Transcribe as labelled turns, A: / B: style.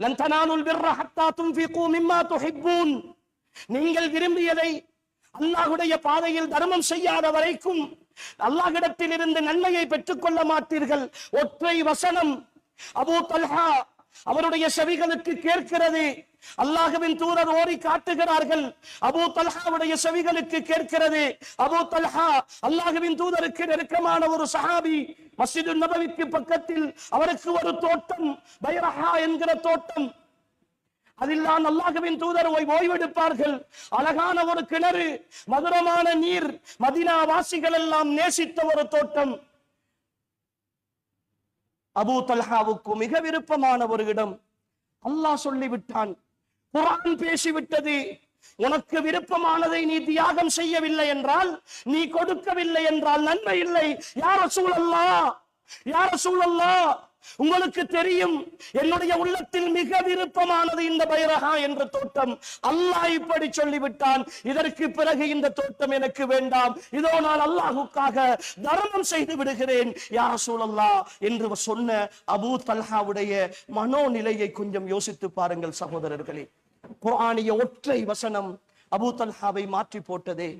A: லன் தனாலுல் பிர்ர ஹத்தா துன்ஃபிகு மிம்மா துஹிப்பூன் நீங்கள் விரும்பியதை அல்லாஹுடைய பாதையில் தர்மம் செய்யாத வரைக்கும் அல்லாஹிடத்தில் இருந்து நன்மையை பெற்றுக்கொள்ள மாட்டீர்கள். ஒற்றை வசனம். அபு தல்ஹா அவருடைய செவிகளுக்கு கேட்கிறது. அல்லாஹுவின் தூதர் ஓடி காட்டுகிறார்கள். அபு தல்ஹாவுடைய செவிகளுக்கு கேட்கிறது. அபு தல்ஹா அல்லாஹுவின் தூதருக்கு நெருக்கமான ஒரு சஹாபி மஸ்ஜிது நபவிக்கு பக்கத்தில் அவருக்கு ஒரு தோட்டம் பைரஹா என்கிற தோட்டம். அதில்தான் அல்லாஹுவின் தூதர் ஓய் ஓய்வெடுப்பார்கள். அழகான ஒரு கிணறு மதுரமான நீர் மதினா வாசிகள் எல்லாம் நேசித்த ஒரு தோட்டம். அபூ தல்ஹாவுக்கு மிக விருப்பமான ஒரு இடம். அல்லாஹ் சொல்லிவிட்டான். குரான் பேசிவிட்டது. உனக்கு விருப்பமானதை நீ தியாகம் செய்யவில்லை என்றால் நீ கொடுக்கவில்லை என்றால் நன்மை இல்லை. யார சூழல்லா யார சூழல்லா உங்களுக்கு தெரியும் என்னுடைய உள்ளத்தில் மிக விருப்பமானது இந்த பைரகா என்ற தோட்டம். அல்லாஹ் இப்படி சொல்லிவிட்டான் இதற்கு பிறகு இந்த தோட்டம் எனக்கு வேண்டாம். இதோ நான் அல்லாஹுக்காக தர்மம் செய்து விடுகிறேன். யா சூழல்லா என்று சொன்ன அபூ தல்ஹாவுடைய மனோநிலையை கொஞ்சம் யோசித்து பாருங்கள் சகோதரர்களே. குரானிய ஒற்றை வசனம் அபூ தல்ஹாவை மாற்றி போட்டதே.